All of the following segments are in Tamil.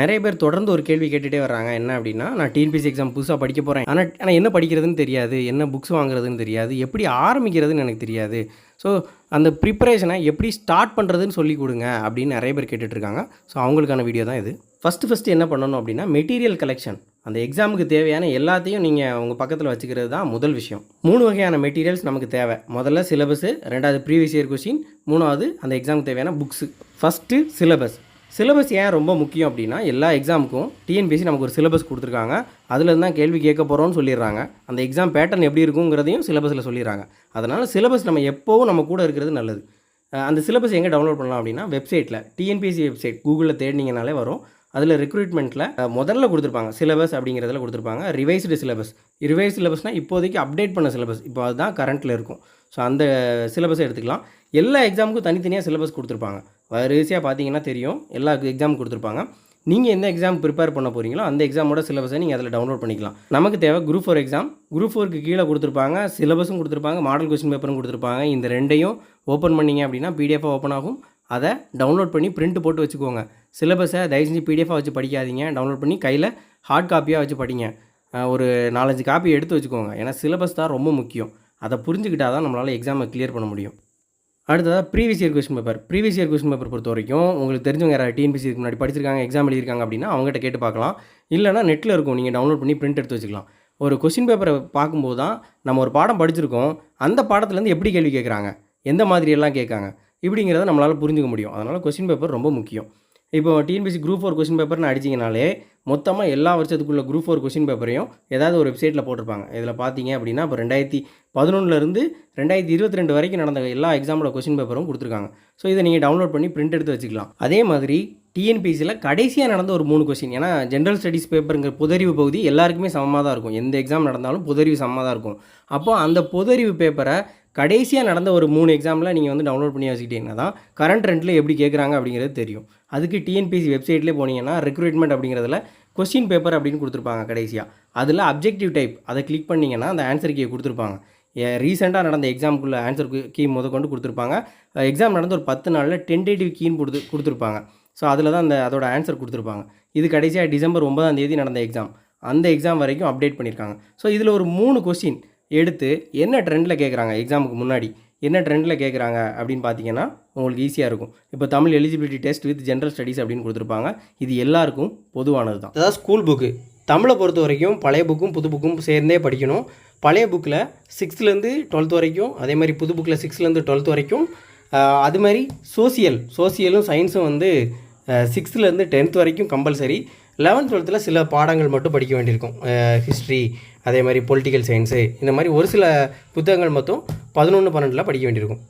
நிறைய பேர் தொடர்ந்து ஒரு கேள்வி கேட்டுகிட்டே வர்றாங்க. என்ன அப்படின்னா நான் டிஎன்பிசி எக்ஸாம் புதுசாக படிக்க போகிறேன் ஆனால் ஆனால் என்ன படிக்கிறதுன்னு தெரியாது. என்ன புக்ஸ் வாங்குறதுன்னு தெரியாது. எப்படி ஆரம்பிக்கிறதுன்னு எனக்கு தெரியாது. ஸோ அந்த ப்ரிப்பரேஷனை எப்படி ஸ்டார்ட் பண்ணுறதுன்னு சொல்லி கொடுங்க அப்படின்னு நிறைய பேர் கேட்டுட்ருக்காங்க ஸோ அவங்களுக்கான வீடியோ தான் இது. ஃபஸ்ட்டு ஃபஸ்ட்டு என்ன பண்ணணும் அப்படின்னா மெட்டீரியல் கலெக்ஷன் அந்த எக்ஸாமுக்கு தேவையான எல்லாத்தையும் நீங்கள் உங்கள் பக்கத்தில் வச்சுக்கிறது தான் முதல் விஷயம். மூணு வகையான மெட்டீரியல்ஸ் நமக்கு தேவை. முதல்ல சிலபஸு ரெண்டாவது ப்ரீவியஸ் இயர் கொஷின் மூணாவது அந்த எக்ஸாமுக்கு தேவையான புக்ஸு ஃபஸ்ட்டு சிலபஸ் சிலபஸ் ஏன் ரொம்ப முக்கியம் அப்படின்னா எல்லா எக்ஸாமுக்கும் டிஎன்பிஎஸ்சி நமக்கு ஒரு சிலபஸ் கொடுத்துருக்காங்க. அதில் தான் கேள்வி கேட்க போகிறோம்னு சொல்லிடுறாங்க. அந்த எக்ஸாம் பேட்டர்ன் எப்படி இருக்குங்கிறதையும் சிலபஸில் சொல்லிடுறாங்க. அதனால் சிலபஸ் நம்ம எப்போவும் நம்ம கூட இருக்கிறது நல்லது. அந்த சிலபஸ் எங்கே டவுன்லோட் பண்ணலாம் அப்படின்னா வெப்சைட்டில் டிஎன்பிஎஸ்சி வெப்சைட் கூகுளில் தேடினீங்கனாலே வரும். அதில் ரெக்ரூட்மெண்ட்டில் முதல்ல கொடுத்துருப்பாங்க. சிலபஸ் அப்படிங்கிறதுல கொடுத்துருப்பாங்க. ரிவைஸ்டு சிலபஸ் ரிவைஸ் சிலபஸ்னால் இப்போதைக்கு அப்டேட் பண்ண சிலபஸ் இப்போ அதுதான் கரண்ட்டில் இருக்கும். ஸோ அந்த சிலபஸை எடுத்துக்கலாம். எல்லா எக்ஸாமுக்கும் தனித்தனியாக சிலபஸ் கொடுத்துருப்பாங்க. வரிசையாக பார்த்தீங்கன்னா தெரியும். எல்லா எக்ஸாம் கொடுத்துருப்பாங்க. நீங்கள் எந்த எக்ஸாம் ப்ரிப்பேர் பண்ண போகிறீங்களோ அந்த எக்ஸாமோட சிலபஸை நீங்கள் அதில் டவுன்லோட் பண்ணிக்கலாம். நமக்கு தேவை குரூப் ஃபோர் எக்ஸாம் குரூப் ஃபோருக்கு கீழே கொடுத்துருப்பாங்க. சிலபஸும் கொடுத்துருப்பாங்க. மாடல் கொஸ்டின் பேப்பரும் கொடுத்துருப்பாங்க. இந்த ரெண்டையும் ஓப்பன் பண்ணீங்க அப்படின்னா பிடிஎஃபாக ஓப்பன் ஆகும். அதை டவுன்லோட் பண்ணி பிரிண்ட் போட்டு வச்சுக்கோங்க. சிலபஸை தயவு செஞ்சு பிடிஎஃபாக வச்சு படிக்காதீங்க. டவுன்லோட் பண்ணி கையில் ஹார்ட் காப்பியாக வச்சு படிங்க. ஒரு நாலஞ்சு காப்பி எடுத்து வச்சுக்கோங்க. ஏன்னா சிலபஸ் தான் ரொம்ப முக்கியம். அதை புரிஞ்சுக்கிட்டால் தான் நம்மளால் எக்ஸாமை கிளியர் பண்ண முடியும். அடுத்ததாக previous year question paper previous year question paper பொறுத்த வரைக்கும் உங்களுக்கு தெரிஞ்சவங்க யாராவது டிஎன்பிசி முன்னாடி படிச்சிருக்காங்க எக்ஸாம் எழுதியிருக்காங்க அப்படின்னா அவங்ககிட்ட கேட்டு பார்க்கலாம். இல்லைனா நெட்டில் இருக்கும் நீங்கள் டவுன்லோட் பண்ணி பிரிண்ட் எடுத்து வச்சுக்கலாம். ஒரு கொஸ்டின் பேப்பரை பார்க்கும்போது தான் நம்ம ஒரு பாடம் படிச்சிருக்கோம் அந்த பாடத்துலேருந்து எப்படி கேள்வி கேட்குறாங்க எந்த மாதிரியெல்லாம் கேட்காங்க? இப்படிங்கிறத நம்மளால் புரிஞ்சுக்க முடியும். அதனால் கொஸ்டின் பேப்பர் ரொம்ப முக்கியம். இப்போ டிஎன்பிசி குரூப் ஃபோர் கொஸ்டின் பேப்பர்னு அடிச்சிங்கனாலே மொத்தமாக எல்லா வருஷத்துக்குள்ள குரூப் ஃபோர் கொஸ்டின் பேப்பரையும் ஏதாவது ஒரு வெப்சைட்டில் போட்டிருப்பாங்க. இதில் பார்த்தீங்க அப்படின்னா இப்போ ரெண்டாயிரத்தி பதினொன்றுலேருந்து ரெண்டாயிரத்தி இருபத்தி ரெண்டு வரைக்கும் நடந்த எல்லா எக்ஸாமோட கொஸ்டின் பேப்பரும் கொடுத்துருக்காங்க. ஸோ இதை நீங்கள் டவுன்லோட் பண்ணி பிரிண்ட் எடுத்து வச்சுக்கலாம். அதே மாதிரி டிஎன்பிசியில் கடைசியாக நடந்த ஒரு மூணு கொஸ்டின் ஏன்னா ஜென்ரல் ஸ்டடீஸ் பேப்பருங்கிற புதறிவு பகுதி எல்லாருக்குமே சமமாக தான் இருக்கும். எந்த எக்ஸாம் நடந்தாலும் புதறிவு சமமாக தான் இருக்கும். அப்போ அந்த புதறிவு பேப்பரை கடைசியாக நடந்த ஒரு மூணு எக்ஸாமில் நீங்கள் வந்து டவுன்லோட் பண்ணி வச்சுக்கிட்டீங்கன்னா தான் கரண்ட் ரெண்டில் எப்படி கேட்குறாங்க அப்படிங்கிறது தெரியும். அதுக்கு டிஎன்பிசி வெப்சைட்லேயே போனீங்கன்னா ரெக்ரூட்மெண்ட் அப்படிங்கிறதுல கொஸ்டின் பேப்பர் அப்படின்னு கொடுத்துருப்பாங்க கடைசியாக அதில் அப்ஜெக்டிவ் டைப் அதை கிளிக் பண்ணிங்கன்னா அந்த ஆன்சர் கீ கொடுத்துருப்பாங்க. ரீசெண்டாக நடந்த எக்ஸாமுக்குள்ள ஆன்சர் கீ முத கொண்டு கொடுத்துருப்பாங்க. எக்ஸாம் நடந்த ஒரு பத்து நாளில் டென்டேட்டிவ் கீன்னு கொடுத்து கொடுத்துருப்பாங்க. ஸோ அதில் தான் அந்த அதோட ஆன்சர் கொடுத்துருப்பாங்க. இது கடைசியாக டிசம்பர் ஒன்பதாம் தேதி நடந்த எக்ஸாம் அந்த எக்ஸாம் வரைக்கும் அப்டேட் பண்ணியிருக்காங்க ஸோ இதில் ஒரு மூணு கொஸ்டின் எடுத்து என்ன ட்ரெண்டில் கேட்குறாங்க எக்ஸாமுக்கு முன்னாடி என்ன ட்ரெண்டில் கேட்குறாங்க அப்படின்னு பார்த்தீங்கன்னா உங்களுக்கு ஈஸியாக இருக்கும். இப்போ Tamil eligibility test with general studies அப்படின்னு கொடுத்துருப்பாங்க. இது எல்லாருக்கும் பொதுவானது தான் அதாவது ஸ்கூல் புக்கு தமிழை பொறுத்த வரைக்கும் பழைய புக்கும் புது புக்கும் சேர்ந்தே படிக்கணும். பழைய புக்கில் சிக்ஸ்த்துலேருந்து டுவெல்த் வரைக்கும் அதே மாதிரி புது புக்கில் சிக்ஸ்த்துலேருந்து டுவெல்த் வரைக்கும் அது மாதிரி சோசியல் சோசியலும் சயின்ஸும் வந்து சிக்ஸ்த்துலேருந்து டென்த் வரைக்கும் கம்பல்சரி லெவன்த் டுவெல்த்தில் சில பாடங்கள் மட்டும் படிக்க வேண்டியிருக்கும். ஹிஸ்ட்ரி அதே மாதிரி பொலிட்டிக்கல் சயின்ஸு இந்த மாதிரி ஒரு சில புத்தகங்கள் மட்டும் பதினொன்று பன்னெண்டில் படிக்க வேண்டியிருக்கும்.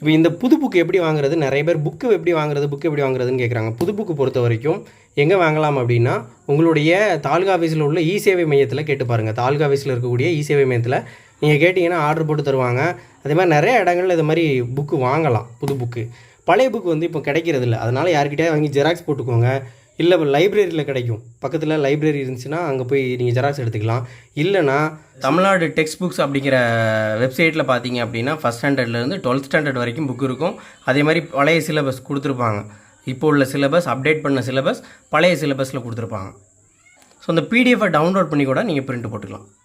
இப்போ இந்த புது புக்கு எப்படி வாங்குறது நிறைய பேர் புக்கு எப்படி வாங்குறது புக்கு எப்படி வாங்குறதுன்னு கேட்குறாங்க புது புக்கு பொறுத்த வரைக்கும் எங்கே வாங்கலாம் அப்படின்னா உங்களுடைய தாலுகா ஆஃபீஸில் உள்ள இ சேவை மையத்தில் கேட்டு பாருங்கள் தாலுகா ஆஃபீஸில் இருக்கக்கூடிய இ சேவை மையத்தில் நீங்கள் கேட்டிங்கன்னா ஆர்டர் போட்டு தருவாங்க. அதே மாதிரி நிறைய இடங்கள்ல இது மாதிரி புக்கு வாங்கலாம் புது புக்கு பழைய புக்கு வந்து இப்போ கிடைக்கிறது இல்லை அதனால் யார்கிட்டயாவது வாங்கி ஜெராக்ஸ் போட்டுக்கோங்க. இல்லை இப்போ லைப்ரரியில் கிடைக்கும். பக்கத்தில் லைப்ரரி இருந்துச்சுன்னா அங்கே போய் நீங்கள் ஜெராக்ஸ் எடுத்துக்கலாம். இல்லைனா தமிழ்நாடு டெக்ஸ்ட் புக்ஸ் அப்படிங்கிற வெப்சைட்டில் பார்த்தீங்க அப்படின்னா ஃபஸ்ட் ஸ்டாண்டர்ட்லேருந்து டுவெல்த் ஸ்டாண்டர்ட் வரைக்கும் புக் இருக்கும். அதே மாதிரி பழைய சிலபஸ் கொடுத்துருப்பாங்க. இப்போ உள்ள சிலபஸ் அப்டேட் பண்ண சிலபஸ் பழைய சிலபஸில் கொடுத்துருப்பாங்க. ஸோ அந்த பிடிஎஃபை டவுன்லோட் பண்ணி கூட நீங்கள் பிரிண்ட் போட்டுக்கலாம்.